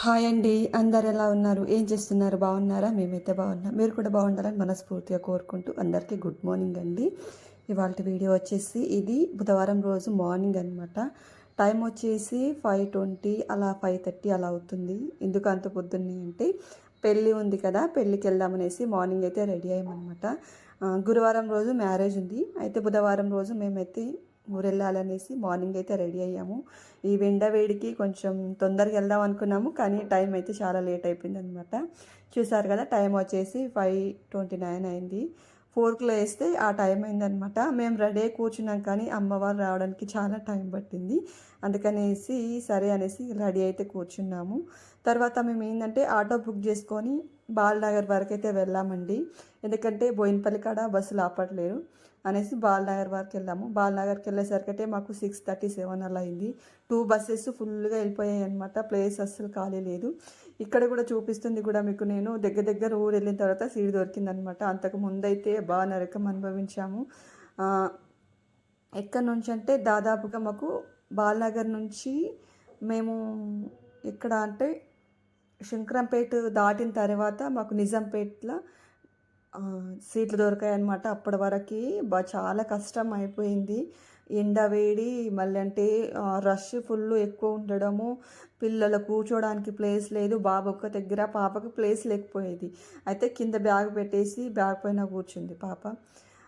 Hi అండి. అందరు ఎలా ఉన్నారు? ఏం చేస్తున్నారు? బాగున్నారా? మేమైతే బాగున్నాం. మీరు కూడా బాగుండాలని మనస్ఫూర్తిగా కోరుకుంటూ అందరికీ గుడ్ మార్నింగ్ అండి. ఇవాళ వీడియో వచ్చేసి ఇది బుధవారం రోజు మార్నింగ్ అనమాట టైం వచ్చేసి ఫైవ్ ట్వంటీ అలా ఫైవ్ థర్టీ అలా అవుతుంది. ఎందుకు అంత పొద్దున్నే అంటే పెళ్ళి ఉంది కదా పెళ్ళికి వెళ్దామనేసి మార్నింగ్ అయితే రెడీ అయ్యామన్నమాట. గురువారం రోజు మ్యారేజ్ ఉంది. అయితే బుధవారం రోజు మేమైతే ఊరు మార్నింగ్ అయితే రెడీ అయ్యాము. ఈ వెండ వేడికి కొంచెం తొందరగా వెళ్దాం అనుకున్నాము కానీ టైం అయితే చాలా లేట్ అయిపోయింది అనమాట చూసారు కదా టైం వచ్చేసి ఫైవ్ ట్వంటీ నైన్ అయింది. ఫోర్క్లో వేస్తే ఆ టైం అయిందనమాట. మేము రెడీ కూర్చున్నాం కానీ అమ్మవారు రావడానికి చాలా టైం పట్టింది. అందుకనేసి సరే అనేసి రెడీ అయితే కూర్చున్నాము. తర్వాత మేము ఏంటంటే ఆటో బుక్ చేసుకొని బాలనగర్ వరకు అయితే వెళ్ళామండి. ఎందుకంటే బోయినపల్లి కాడ బస్సులు ఆపట్లేరు అనేసి బాలనగర్ వరకు వెళ్ళాము. బాలనగర్కి వెళ్ళేసరికటే మాకు సిక్స్ థర్టీ సెవెన్ అలా అయింది. టూ బస్సెస్ ఫుల్గా వెళ్ళిపోయాయి అనమాట ప్లేస్ అస్సలు ఖాళీ లేదు. ఇక్కడ కూడా చూపిస్తుంది కూడా మీకు నేను. దగ్గర దగ్గర ఊరు వెళ్ళిన తర్వాత సీట్ దొరికిందనమాట అంతకు ముందైతే బాగా నరకం అనుభవించాము. ఎక్కడి నుంచి అంటే దాదాపుగా మాకు బాలనగర్ నుంచి మేము ఎక్కడ అంటే శంకరంపేట దాటిన తర్వాత మాకు నిజాంపేట్లో సీట్లు దొరికాయి అనమాట అప్పటి వరకు చాలా కష్టం అయిపోయింది ఎండ వేడి మళ్ళీ అంటే రష్ ఫుల్ ఎక్కువ ఉండడము పిల్లలు కూర్చోడానికి ప్లేస్ లేదు బాబు ఒక్క దగ్గర పాపకు ప్లేస్ లేకపోయేది. అయితే కింద బ్యాగ్ పెట్టేసి బ్యాగ్ పైన కూర్చుంది పాప.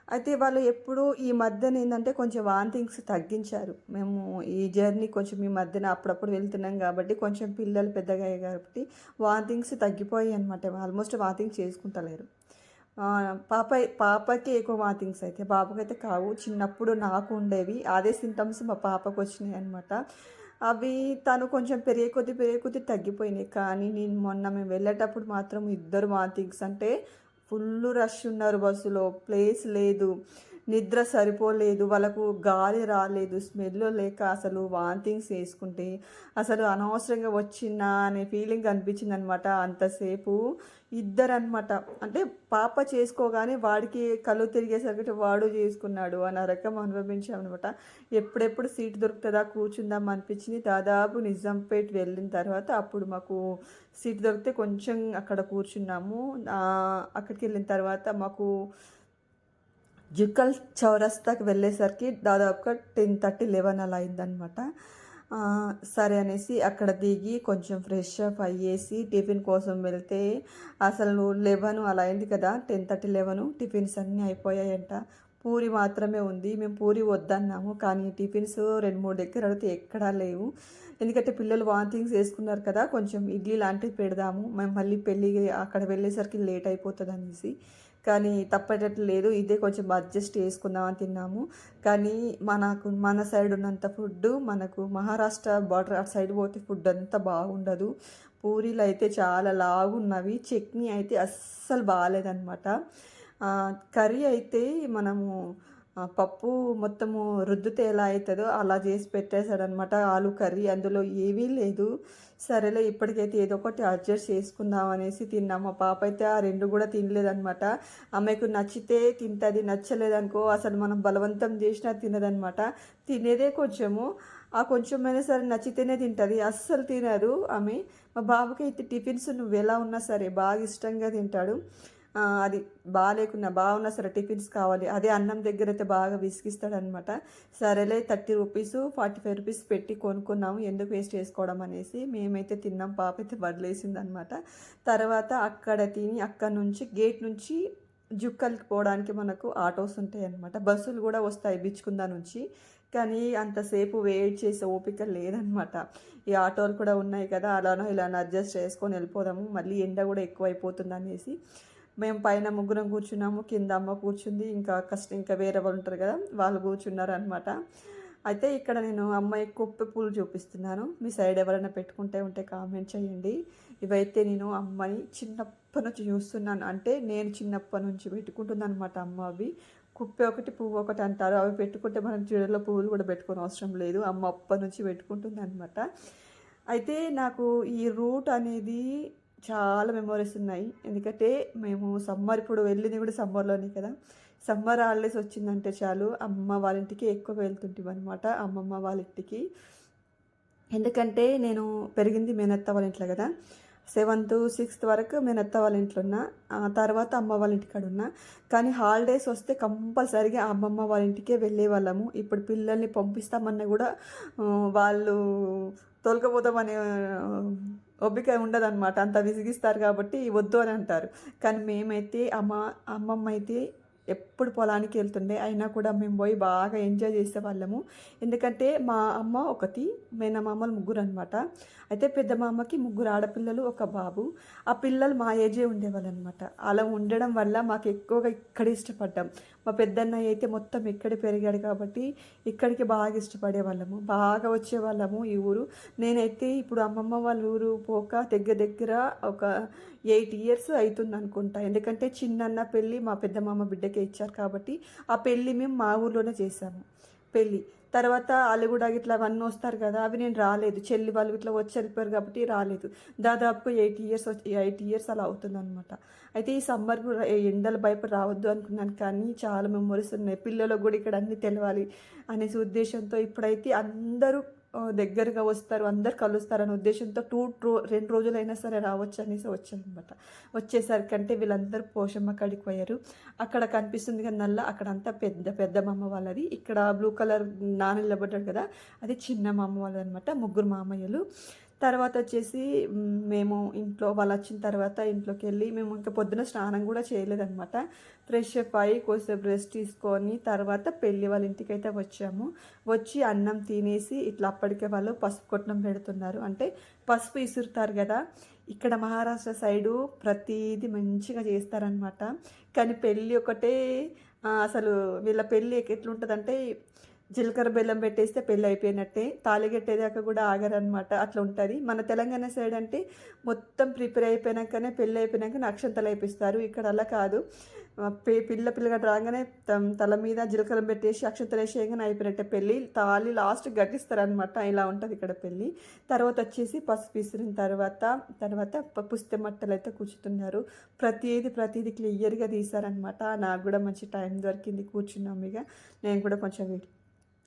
అయితే వాళ్ళు ఎప్పుడు ఈ మధ్యన ఏంటంటే కొంచెం వాంతింగ్స్ తగ్గించారు. మేము ఈ జర్నీ కొంచెం ఈ మధ్యన అప్పుడప్పుడు వెళ్తున్నాం కాబట్టి కొంచెం పిల్లలు పెద్దగా అయ్యాయి కాబట్టి వాంతింగ్స్ తగ్గిపోయాయి అనమాట ఆల్మోస్ట్ వాంతింగ్స్ చేసుకుంటలేరు. పాప పాపకి ఎక్కువ వాంతింగ్స్ అయితే. బాబుకైతే కావు. చిన్నప్పుడు నాకు ఉండేవి. అదే సింటమ్స్ మా పాపకు వచ్చినాయి అనమాట అవి తను కొంచెం పెరిగే కొద్దీ పెరిగే కొద్దీ తగ్గిపోయినాయి. కానీ నేను మొన్న మేము వెళ్ళేటప్పుడు మాత్రం ఇద్దరు వాంతింగ్స్ అంటే ఫుల్ రష్ ఉన్నారు బస్సులో. ప్లేస్ లేదు. నిద్ర సరిపోలేదు వాళ్ళకు గాలి రాలేదు స్మెల్ లేక అసలు వాంతింగ్స్ వేసుకుంటే అసలు అనవసరంగా వచ్చిందా అనే ఫీలింగ్ అనిపించింది అనమాట అంతసేపు. ఇద్దరు అనమాట అంటే పాప చేసుకోగానే వాడికి కళ్ళు తిరిగేసరికి వాడు చేసుకున్నాడు. అని రకం అనుభవించాం అనమాట ఎప్పుడెప్పుడు సీట్ దొరుకుతుందా కూర్చుందాం అనిపించింది. దాదాపు నిజాంపేట్ వెళ్ళిన తర్వాత అప్పుడు మాకు సీట్ దొరికితే కొంచెం అక్కడ కూర్చున్నాము. అక్కడికి వెళ్ళిన తర్వాత మాకు జుక్కల్ చౌరస్తాకి వెళ్ళేసరికి దాదాపుగా టెన్ థర్టీ లెవెన్ అలా అయిందనమాట సరే అనేసి అక్కడ దిగి కొంచెం ఫ్రెష్ అప్ అయ్యేసి టిఫిన్ కోసం వెళ్తే అసలు లెవెన్ అలా అయింది కదా టెన్ థర్టీ లెవెన్ టిఫిన్స్ అన్నీ అయిపోయాయంట. పూరి మాత్రమే ఉంది మేము పూరి వద్దన్నాము కానీ టిఫిన్స్ రెండు మూడు దగ్గర అడిగితే ఎక్కడా లేవు. ఎందుకంటే పిల్లలు వాంతింగ్స్ వేసుకున్నారు కదా కొంచెం ఇడ్లీ లాంటివి పెడదాము మేము మళ్ళీ పెళ్ళి అక్కడ వెళ్ళేసరికి లేట్ అయిపోతుంది అనేసి కానీ తప్పేటట్లు లేదు. ఇదే కొంచెం అడ్జస్ట్ చేసుకుందామని తిన్నాము. కానీ మనకు మన సైడ్ ఉన్నంత ఫుడ్ మనకు మహారాష్ట్ర బార్డర్ అటు సైడ్ పోతే ఫుడ్ అంతా బాగుండదు. పూరీలు అయితే చాలా లాగున్నవి చట్నీ అయితే అస్సలు బాగాలేదన్నమాట. కర్రీ అయితే మనము పప్పు మొత్తము రుద్దితే ఎలా అవుతుందో అలా చేసి పెట్టేశాడనమాట ఆలు కర్రీ అందులో ఏమీ లేదు. సరేలే ఇప్పటికైతే ఏదో ఒకటి అడ్జస్ట్ చేసుకుందాం అనేసి తిన్నాం. మా పాప అయితే ఆ రెండు కూడా తినలేదనమాట ఆమెకు నచ్చితే తింటుంది నచ్చలేదనుకో అసలు మనం బలవంతం చేసినా తినదనమాట తినేదే కొంచెము. ఆ కొంచెమైనా సరే నచ్చితేనే తింటుంది. అస్సలు తినరు ఆమె. మా బాబుకి అయితే టిఫిన్స్ నువ్వు ఎలా ఉన్నా సరే బాగా ఇష్టంగా తింటాడు. అది బాగాలేకున్నా బాగున్నా సరే టిఫిన్స్ కావాలి. అదే అన్నం దగ్గర అయితే బాగా విసిగిస్తాడనమాట సరేలే thirty rupees forty five rupees పెట్టి కొనుక్కున్నాము. ఎందుకు వేస్ట్ చేసుకోవడం అనేసి మేమైతే తిన్నాం. పాప అయితే వదిలేసింది అనమాట తర్వాత అక్కడ తిని అక్కడ నుంచి గేట్ నుంచి జుక్కలకి పోవడానికి మనకు ఆటోస్ ఉంటాయి అనమాట బస్సులు కూడా వస్తాయి బిచ్చుకుందా నుంచి. కానీ అంతసేపు వెయిట్ చేసే ఓపిక లేదనమాట ఈ ఆటోలు కూడా ఉన్నాయి కదా అలానో ఇలానో అడ్జస్ట్ చేసుకొని వెళ్ళిపోదాము. మళ్ళీ ఎండ కూడా ఎక్కువైపోతుందనేసి అనేసి మేము పైన ముగ్గురం కూర్చున్నాము కింద అమ్మ కూర్చుంది ఇంకా కష్టం ఇంకా వేరే వాళ్ళు ఉంటారు కదా వాళ్ళు కూర్చున్నారు అనమాట అయితే ఇక్కడ నేను అమ్మాయి కుప్ప పూలు చూపిస్తున్నాను. మీ సైడ్ ఎవరైనా పెట్టుకుంటే ఉంటే కామెంట్ చేయండి. ఇవైతే నేను అమ్మాయి చిన్నప్పటి నుంచి చూస్తున్నాను. అంటే నేను చిన్నప్పటి నుంచి పెట్టుకుంటున్నాను అనమాట అమ్మ అవి. కుప్పె ఒకటి పువ్వు ఒకటి అంటారు. అవి పెట్టుకుంటే మనం చీడలో పువ్వులు కూడా పెట్టుకోని అవసరం లేదు. అమ్మ అప్పటి నుంచి పెట్టుకుంటుంది అనమాట అయితే నాకు ఈ రూట్ అనేది చాలా మెమరీస్ ఉన్నాయి. ఎందుకంటే మేము సమ్మర్ ఇప్పుడు వెళ్ళింది కూడా సమ్మర్లోనే కదా. సమ్మర్ హాలిడేస్ వచ్చిందంటే చాలు అమ్మ వాళ్ళ ఇంటికి ఎక్కువ వెళ్తుంటాం అనమాట అమ్మమ్మ వాళ్ళ ఇంటికి. ఎందుకంటే నేను పెరిగింది మేనత్త వాళ్ళ ఇంట్లో కదా. సెవెంత్ సిక్స్త్ వరకు మేనత్త వాళ్ళ ఇంట్లో ఉన్నా ఆ తర్వాత అమ్మ వాళ్ళ ఇంటికాడ ఉన్నా. కానీ హాలిడేస్ వస్తే కంపల్సరీగా అమ్మమ్మ వాళ్ళ ఇంటికే వెళ్ళే వాళ్ళము. ఇప్పుడు పిల్లల్ని పంపిస్తామన్నా కూడా వాళ్ళు తోలుకపోతామనే ఒప్పిక ఉండదన్నమాట. అంత విసిగిస్తారు కాబట్టి వద్దు అని అంటారు. కానీ మేమైతే అమ్మ అమ్మమ్మ అయితే ఎప్పుడు పొలానికి వెళ్తుండే. అయినా కూడా మేము పోయి బాగా ఎంజాయ్ చేసేవాళ్ళము. ఎందుకంటే మా అమ్మ ఒకటి మేనమామలు ముగ్గురు అనమాట అయితే పెద్ద మామకి ముగ్గురు ఆడపిల్లలు ఒక బాబు. ఆ పిల్లలు మా ఏజే ఉండేవాళ్ళు అనమాట అలా ఉండడం వల్ల మాకు ఎక్కువగా ఇక్కడ ఇష్టపడ్డాం. మా పెద్దన్నయ్య అయితే మొత్తం ఇక్కడే పెరిగాడు కాబట్టి ఇక్కడికి బాగా ఇష్టపడే వాళ్ళము బాగా వచ్చేవాళ్ళము ఈ ఊరు. నేనైతే ఇప్పుడు అమ్మమ్మ వాళ్ళ ఊరు పోక దగ్గర దగ్గర ఒక ఎయిట్ ఇయర్స్ అవుతుంది అనుకుంటా ఎందుకంటే చిన్నన్న పెళ్ళి మా పెద్దమామ బిడ్డకే ఇచ్చారు కాబట్టి ఆ పెళ్ళి మేము మా ఊర్లోనే చేశాము. పెళ్ళి. తర్వాత వాళ్ళు కూడా ఇట్లా అవన్నీ వస్తారు కదా అవి నేను రాలేదు. చెల్లి వాళ్ళు ఇట్లా వచ్చి వెళ్ళిపోయారు కాబట్టి రాలేదు. దాదాపు ఎయిట్ ఇయర్స్ ఎయిట్ ఇయర్స్ అలా అవుతుంది అనమాట అయితే ఈ సమ్మర్ కూడా ఎండలు భయపడి రావద్దు అనుకున్నాను కానీ చాలా మెమొరీస్ ఉన్నాయి. పిల్లలకు కూడా ఇక్కడ అన్నీ తెలవాలి అనేసి ఉద్దేశంతో ఇప్పుడైతే అందరూ దగ్గరగా వస్తారు అందరు కలుస్తారు అనే ఉద్దేశంతో టూ రో రెండు రోజులైనా సరే రావచ్చు అనేసి వచ్చానమాట వచ్చేసరికి అంటే వీళ్ళందరూ పోషమ్మ కాడికి పోయారు. అక్కడ కనిపిస్తుంది కదా నల్ల అక్కడ అంతా పెద్ద పెద్ద మామ వాళ్ళది. ఇక్కడ బ్లూ కలర్ నాన్న నిలబడ్డాడు కదా అది చిన్న మామ వాళ్ళది అనమాట ముగ్గురు మామయ్యలు. తర్వాత వచ్చేసి మేము ఇంట్లో వాళ్ళు వచ్చిన తర్వాత ఇంట్లోకి వెళ్ళి మేము ఇంకా పొద్దున స్నానం కూడా చేయలేదనమాట ఫ్రెష్ అప్ అయ్యి కొద్దిసేపు రెస్ట్ తీసుకొని తర్వాత పెళ్ళి వాళ్ళ ఇంటికి అయితే వచ్చాము. వచ్చి అన్నం తినేసి ఇట్లా అప్పటికే వాళ్ళు పసుపు కొట్టడం పెడుతున్నారు. అంటే పసుపు ఇసురుతారు కదా ఇక్కడ మహారాష్ట్ర సైడు ప్రతిదీ మంచిగా చేస్తారనమాట కానీ పెళ్ళి ఒకటే అసలు వీళ్ళ పెళ్ళి ఎట్లుంటుందంటే జీలకర్ర బెల్లం పెట్టేస్తే పెళ్ళి అయిపోయినట్టే. తాళికట్టేదాకా కూడా ఆగరనమాట అట్లా ఉంటుంది. మన తెలంగాణ సైడ్ అంటే మొత్తం ప్రిపేర్ అయిపోయినాకనే పెళ్ళి అయిపోయినాక అక్షంతలు అయిపిస్తారు. ఇక్కడ అలా కాదు. పిల్ల పిల్లగా రాగానే తల మీద జీలకర్ర పెట్టేసి అక్షంతలు వేసేయగానే అయిపోయినట్టే పెళ్ళి. తాళి లాస్ట్ గట్టిస్తారనమాట ఇలా ఉంటుంది ఇక్కడ పెళ్ళి. తర్వాత వచ్చేసి పసుపు విసిరిన తర్వాత తర్వాత పుస్తె మట్టలు అయితే కూర్చుతున్నారు. ప్రతిది ప్రతిది క్లియర్గా తీశారనమాట నాకు కూడా మంచి టైం దొరికింది కూర్చున్నాం ఇక. నేను కూడా కొంచెం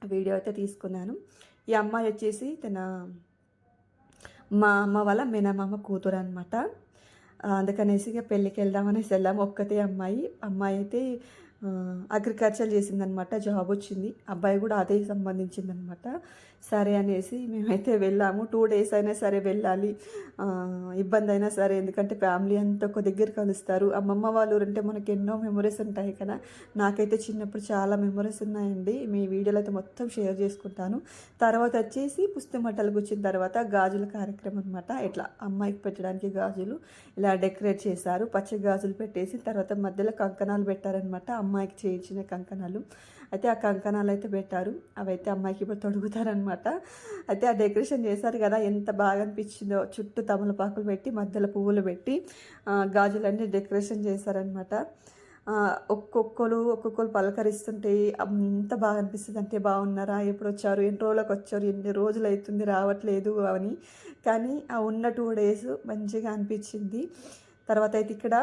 వీడియో అయితే తీసుకున్నాను. ఈ అమ్మాయి వచ్చేసి తన మా అమ్మ వాళ్ళ మేనమామ కూతురు అనమాట అందుకనేసి ఇక పెళ్ళికి వెళ్దామనేసి వెళ్ళాము. ఒక్కతే అమ్మాయి. అమ్మాయి అయితే అగ్రికల్చర్ చేసిందనమాట జాబ్ వచ్చింది. అబ్బాయి కూడా అదే సంబంధించిందనమాట సరే అనేసి మేమైతే వెళ్ళాము. టూ డేస్ అయినా సరే వెళ్ళాలి. ఇబ్బంది అయినా సరే ఎందుకంటే ఫ్యామిలీ అంతా ఒక దగ్గర కలుస్తారు. అమ్మమ్మ వాళ్ళు అంటే మనకి ఎన్నో మెమొరీస్ ఉంటాయి కదా. నాకైతే చిన్నప్పుడు చాలా మెమొరీస్ ఉన్నాయండి. మీ వీడియోలో అయితే మొత్తం షేర్ చేసుకుంటాను. తర్వాత వచ్చేసి పుస్తమట్టలకు వచ్చిన తర్వాత గాజుల కార్యక్రమం అనమాట ఇట్లా అమ్మాయికి పెట్టడానికి గాజులు ఇలా డెకరేట్ చేశారు. పచ్చ గాజులు పెట్టేసి తర్వాత మధ్యలో కంకణాలు పెట్టారనమాట అమ్మాయికి చేయించిన కంకణాలు. అయితే ఆ కంకణాలు అయితే పెట్టారు. అవైతే అమ్మాయికి ఇప్పుడు తొడుగుతారనమాట అయితే ఆ డెకరేషన్ చేశారు కదా ఎంత బాగా అనిపించిందో. చుట్టూ తమలపాకులు పెట్టి మధ్యలో పువ్వులు పెట్టి గాజులన్నీ డెకరేషన్ చేశారనమాట ఒక్కొక్కరు ఒక్కొక్కరు పలకరిస్తుంటే అంత బాగా అనిపిస్తుంది అంటే బాగున్నారా? ఎప్పుడు వచ్చారు? ఎన్ని రోజులకు వచ్చారు? ఎన్ని రోజులు అవుతుంది? రావట్లేదు అని. కానీ ఆ ఉన్న టూ డేస్ మంచిగా అనిపించింది. తర్వాత అయితే ఇక్కడ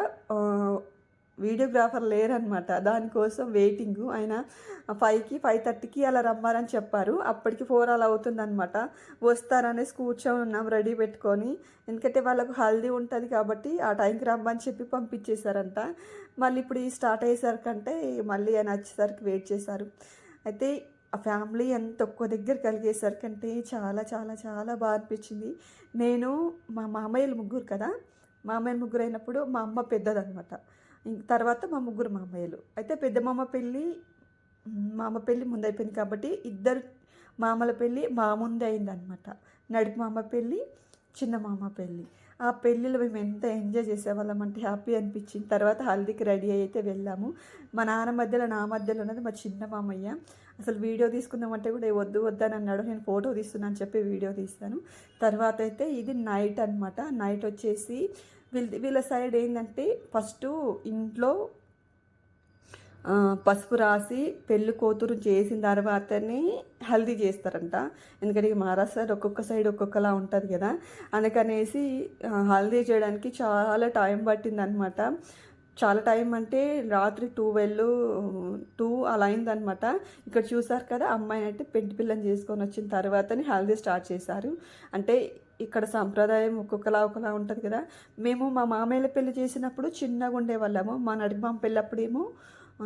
వీడియోగ్రాఫర్ లేరనమాట దానికోసం వెయిటింగ్ ఆయన ఫైవ్కి ఫైవ్ థర్టీకి అలా రమ్మారని చెప్పారు. అప్పటికి ఫోర్ అలా అవుతుందనమాట వస్తారనేసి కూర్చొని ఉన్నాం రెడీ పెట్టుకొని. ఎందుకంటే వాళ్ళకు హల్దీ ఉంటుంది కాబట్టి ఆ టైంకి రమ్మని చెప్పి పంపించేశారంట. మళ్ళీ ఇప్పుడు ఈ స్టార్ట్ అయ్యేసరికంటే మళ్ళీ ఆయన వచ్చేసరికి వెయిట్ చేశారు. అయితే ఆ ఫ్యామిలీ ఎంత ఒక్కో దగ్గర కలిగేసరికంటే చాలా చాలా చాలా బాగా అనిపించింది. నేను మా మామయ్యలు ముగ్గురు కదా? మామయ్య ముగ్గురు అయినప్పుడు మా అమ్మ పెద్దదనమాట తర్వాత మా ముగ్గురు మామయ్యలు. అయితే పెద్ద మామ పెళ్ళి మామ పెళ్ళి ముందైపోయింది కాబట్టి ఇద్దరు మామల పెళ్ళి మా ముందే అయిందనమాట నడిపి మామ పెళ్ళి చిన్న మామ పెళ్ళి. ఆ పెళ్ళిలో మేము ఎంత ఎంజాయ్ చేసేవాళ్ళం అంటే హ్యాపీ అనిపించింది. తర్వాత హల్దీకి రెడీ అయితే వెళ్ళాము. మా నాన్న మధ్యలో నా మధ్యలో ఉన్నది మా చిన్న మామయ్య. అసలు వీడియో తీసుకుందామంటే కూడా వద్దు వద్దని అన్నాడు. నేను ఫోటో తీస్తున్నాను అని చెప్పి వీడియో తీస్తాను తర్వాత అయితే ఇది నైట్ అనమాట నైట్ వచ్చేసి వీళ్ళ వీళ్ళ సైడ్ ఏంటంటే ఫస్ట్ ఇంట్లో పసుపు రాసి పెళ్ళి కూతురు చేసిన తర్వాతనే హల్దీ చేస్తారంట. ఎందుకంటే ఇక మహారాష్ట్ర ఒక్కొక్క సైడ్ ఒక్కొక్కలా ఉంటుంది కదా. అందుకనేసి హల్దీ చేయడానికి చాలా టైం పట్టిందనమాట. చాలా టైం అంటే రాత్రి టూ వెళ్ళు టూ అలా అయిందనమాట. ఇక్కడ చూసారు కదా అమ్మాయిని అంటే పెంటి పిల్లని చేసుకొని వచ్చిన తర్వాతనే హల్దీ స్టార్ట్ చేశారు. అంటే ఇక్కడ సాంప్రదాయం ఒక్కొక్కలా ఒకలా ఉంటుంది కదా. మేము మా మామయ్యల పెళ్ళి చేసినప్పుడు చిన్నగా ఉండేవాళ్ళము. మా నడిమామ మామ పెళ్ళప్పుడేమో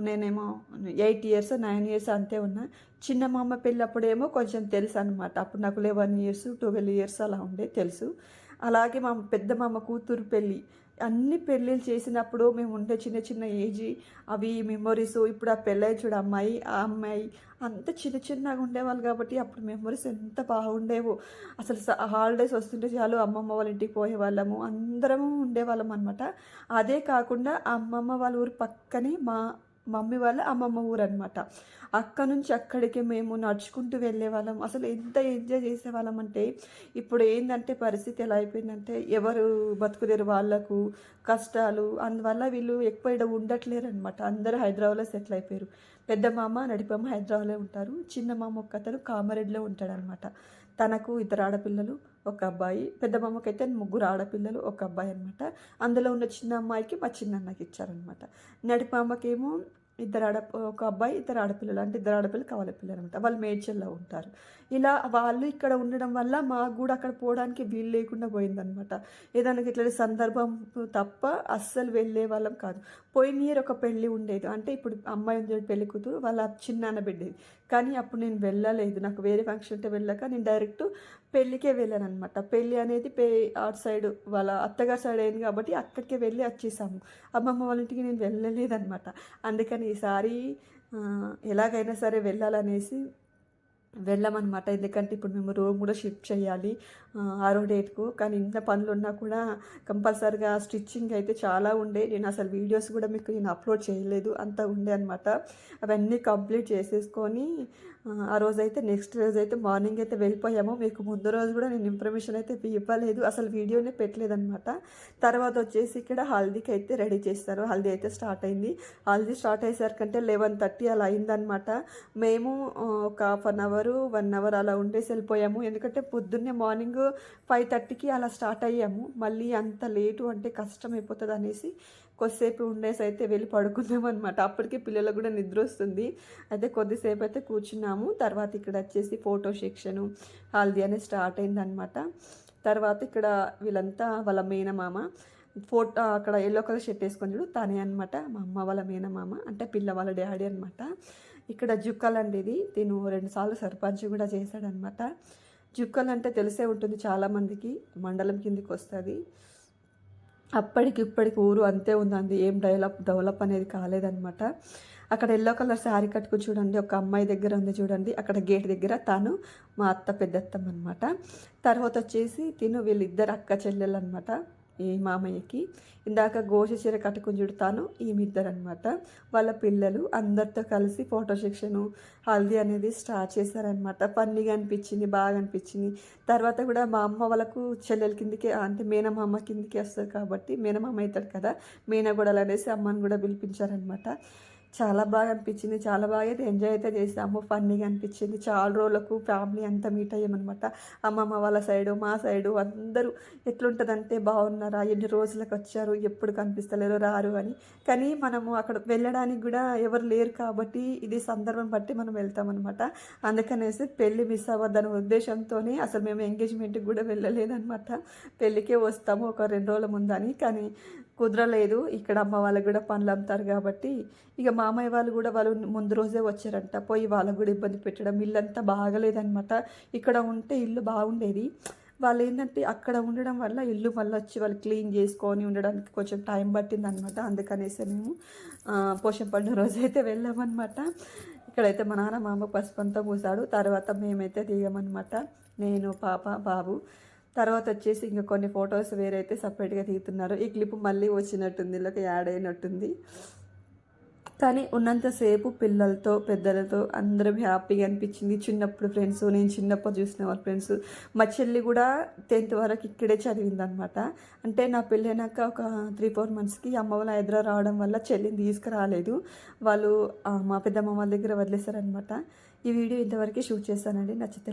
నేనేమో ఎయిట్ ఇయర్స్ నైన్ ఇయర్స్ అంతే ఉన్నా. చిన్న మామ పెళ్ళప్పుడేమో కొంచెం తెలుసు అనమాట అప్పుడు నాకు లెవెన్ ఇయర్స్ ట్వెల్వ్ ఇయర్స్ అలా ఉండే తెలుసు. అలాగే మా పెద్ద మామ కూతురు పెళ్ళి అన్ని పెళ్ళిళ్ళు చేసినప్పుడు మేము ఉండే చిన్న చిన్న ఏజ్ అవి మెమొరీస్ ఇప్పుడు ఆ పెళ్ళై చూడు అమ్మాయి ఆ అమ్మాయి అంత చిన్న చిన్నగా ఉండేవాళ్ళు కాబట్టి అప్పుడు మెమొరీస్ ఎంత బాగుండేవో. అసలు హాలిడేస్ వస్తుంటే చాలు అమ్మమ్మ వాళ్ళ ఇంటికి పోయేవాళ్ళము. అందరము ఉండేవాళ్ళం అనమాట అదే కాకుండా అమ్మమ్మ వాళ్ళ ఊరు పక్కనే మా మమ్మీ వాళ్ళ అమ్మమ్మ ఊరు అనమాట అక్క నుంచి అక్కడికి మేము నడుచుకుంటూ వెళ్ళే వాళ్ళం అసలు ఎంత ఎంజాయ్ చేసేవాళ్ళం అంటే ఇప్పుడు ఏంటంటే పరిస్థితి ఎలా అయిపోయిందంటే ఎవరు బతుకుదేరు వాళ్ళకు కష్టాలు అందువల్ల వీళ్ళు ఎక్కువ ఇక్కడ ఉండట్లేరు అనమాట అందరూ హైదరాబాద్లో సెటిల్ అయిపోయారు. పెద్ద మామ నడిపమ్మ హైదరాబాద్లో ఉంటారు. చిన్న మామ ఒక్కతను కామారెడ్డిలో ఉంటాడనమాట తనకు ఇద్దరు ఆడపిల్లలు ఒక అబ్బాయి పెద్ద మామకైతే ముగ్గురు ఆడపిల్లలు ఒక అబ్బాయి అనమాట అందులో ఉన్న చిన్న అమ్మాయికి మా చిన్న అన్నకి ఇచ్చారనమాట నడిపామకేమో ఇద్దరు ఆడ ఒక అబ్బాయి ఇద్దరు ఆడపిల్లలు. అంటే ఇద్దరు ఆడపిల్లలు కావాలి పిల్లలు అనమాట వాళ్ళు మేడ్చల్లో ఉంటారు. ఇలా వాళ్ళు ఇక్కడ ఉండడం వల్ల మాకు కూడా అక్కడ పోవడానికి వీలు లేకుండా పోయిందనమాట ఏదైనా ఇట్లాంటి సందర్భం తప్ప అస్సలు వెళ్ళే వాళ్ళం కాదు. పోయిన ఇయర్ ఒక పెళ్ళి ఉండేది. అంటే ఇప్పుడు అమ్మాయి ఉంది పెళ్ళి కూతురు వాళ్ళ చిన్నాన్న బిడ్డేది. కానీ అప్పుడు నేను వెళ్ళలేదు. నాకు వేరే ఫంక్షన్ అంటే వెళ్ళాక నేను డైరెక్ట్ పెళ్ళికే వెళ్ళాను అనమాట పెళ్ళి అనేది పే అటు సైడ్ వాళ్ళ అత్తగారి సైడ్ అయింది కాబట్టి అక్కడికే వెళ్ళి వచ్చేసాము. అమ్మమ్మ వాళ్ళ ఇంటికి నేను వెళ్ళలేదనమాట అందుకని ఈసారి ఎలాగైనా సరే వెళ్ళాలనేసి వెళ్ళామన్నమాట. ఎందుకంటే ఇప్పుడు మేము రూమ్ కూడా షిఫ్ట్ చేయాలి ఆరో డేట్కు. కానీ ఇంత పనులు ఉన్నా కూడా కంపల్సరిగా స్టిచ్చింగ్ అయితే చాలా ఉండే. నేను అసలు వీడియోస్ కూడా మీకు నేను అప్లోడ్ చేయలేదు. అంత ఉండే అనమాట అవన్నీ కంప్లీట్ చేసేసుకొని ఆ రోజైతే నెక్స్ట్ రోజు అయితే మార్నింగ్ అయితే వెళ్ళిపోయాము. మీకు ముందు రోజు కూడా నేను ఇన్ఫర్మేషన్ అయితే ఇవ్వలేదు. అసలు వీడియోనే పెట్టలేదనమాట తర్వాత వచ్చేసి ఇక్కడ హల్దీకి అయితే రెడీ చేస్తారు. హల్దీ అయితే స్టార్ట్ అయింది. హల్దీ స్టార్ట్ అయ్యేసరికంటే లెవెన్ థర్టీ అలా అయిందనమాట మేము ఒక half an hour one hour అలా ఉండేసి వెళ్ళిపోయాము. ఎందుకంటే పొద్దున్నే మార్నింగ్ ఫైవ్ థర్టీకి అలా స్టార్ట్ అయ్యాము. మళ్ళీ అంత లేటు అంటే కష్టం అయిపోతుంది అనేసి కొద్దిసేపు ఉండేసి అయితే వెళ్ళి పడుకుందాం అనమాట అప్పటికే పిల్లలకు కూడా నిద్ర వస్తుంది. అయితే కొద్దిసేపు అయితే కూర్చున్నాము. తర్వాత ఇక్కడ వచ్చేసి ఫోటో సెక్షను హల్దీ అనేది స్టార్ట్ అయిందనమాట తర్వాత ఇక్కడ వీళ్ళంతా వాళ్ళ మేనమామ ఫోటో అక్కడ ఎల్లో కలర్ షర్ట్ వేసుకొని చూడు తనే అనమాట మా అమ్మ వాళ్ళ మేనమామ అంటే పిల్ల వాళ్ళ డాడీ అనమాట ఇక్కడ జుక్కలు అండి ఇది. తిను రెండుసార్లు సర్పంచ్ కూడా చేశాడనమాట జుక్కలు అంటే తెలిసే ఉంటుంది చాలామందికి. మండలం కిందికి వస్తుంది. అప్పటికి ఇప్పటికి ఊరు అంతే ఉందండి. ఏం డెవలప్ డెవలప్ అనేది కాలేదనమాట అక్కడ ఎల్లో కలర్ శారీ కట్టుకుని చూడండి. ఒక అమ్మాయి దగ్గర ఉంది చూడండి. అక్కడ గేట్ దగ్గర తను మా అత్త పెద్దత్తం అనమాట తర్వాత వచ్చేసి తిను వీళ్ళిద్దరు అక్క చెల్లెలు అనమాట ఈ మామయ్యకి. ఇందాక గోష చీర కట్టుకుని చుడతాను ఈమెద్దరు అనమాట వాళ్ళ పిల్లలు అందరితో కలిసి ఫోటో సెక్షను హల్దీ అనేది స్టార్ట్ చేశారనమాట ఫన్నీగా అనిపించింది బాగా అనిపించింది. తర్వాత కూడా మా అమ్మ వాళ్ళకు చెల్లెల కిందికి అంటే మేనమామ కిందికి వస్తారు కాబట్టి మేనమామ అవుతాడు కదా మేనగూడలు అనేసి అమ్మని కూడా పిలిపించారనమాట చాలా బాగా అనిపించింది. చాలా బాగా అయితే ఎంజాయ్ అయితే చేసాము. ఫన్నీగా అనిపించింది. చాలా రోజులకు ఫ్యామిలీ అంతా మీట్ అయ్యామన్నమాట. అమ్మమ్మ వాళ్ళ సైడు మా సైడు అందరూ ఎట్లుంటుందంటే బాగున్నారా? ఎన్ని రోజులకు వచ్చారు? ఎప్పుడు కనిపిస్తలేరు? రారు అని. కానీ మనము అక్కడ వెళ్ళడానికి కూడా ఎవరు లేరు కాబట్టి ఇది సందర్భం బట్టి మనం వెళ్తామన్నమాట. అందుకనేసి పెళ్ళి మిస్ అవ్వద్దనే ఉద్దేశంతోనే అసలు మేము ఎంగేజ్మెంట్కి కూడా వెళ్ళలేదన్నమాట. పెళ్ళికే వస్తాము ఒక రెండు రోజుల ముందని. కానీ కుదరలేదు. ఇక్కడ అమ్మ వాళ్ళకి కూడా పనులు అమ్ముతారు కాబట్టి. ఇక మామయ్య వాళ్ళు కూడా వాళ్ళు ముందు రోజే వచ్చారంట. పోయి వాళ్ళకు కూడా ఇబ్బంది పెట్టడం ఇల్లు అంతా బాగలేదనమాట ఇక్కడ ఉంటే ఇల్లు బాగుండేది. వాళ్ళు ఏంటంటే అక్కడ ఉండడం వల్ల ఇల్లు మళ్ళీ వచ్చి వాళ్ళు క్లీన్ చేసుకొని ఉండడానికి కొంచెం టైం పట్టిందనమాట అందుకనేసి మేము పోషం పండుగ రోజైతే వెళ్ళామన్నమాట. ఇక్కడైతే మా నాన్న మా అమ్మ పూసాడు. తర్వాత మేమైతే దిగామన్నమాట. నేను పాప బాబు. తర్వాత వచ్చేసి ఇంకా కొన్ని ఫొటోస్ వేరైతే సపరేట్గా తీస్తున్నారు ఈ క్లిప్ మళ్ళీ వచ్చినట్టుంది ఇలా యాడ్ అయినట్టుంది. కానీ ఉన్నంతసేపు పిల్లలతో పెద్దలతో అందరం హ్యాపీగా అనిపించింది. చిన్నప్పుడు ఫ్రెండ్స్ నేను చిన్నప్పుడు చూసిన వాళ్ళ ఫ్రెండ్స్. మా చెల్లి కూడా టెన్త్ వరకు ఇక్కడే చదివింది అనమాట అంటే నా పెళ్ళైనాక ఒక త్రీ ఫోర్ మంత్స్కి అమ్మ వాళ్ళ హైదరాబాద్ రావడం వల్ల చెల్లిని తీసుకురాలేదు. వాళ్ళు మా పెద్దమ్మ వాళ్ళ దగ్గర వదిలేశారనమాట ఈ వీడియో ఇంతవరకు షూట్ చేశానండి. నచ్చితే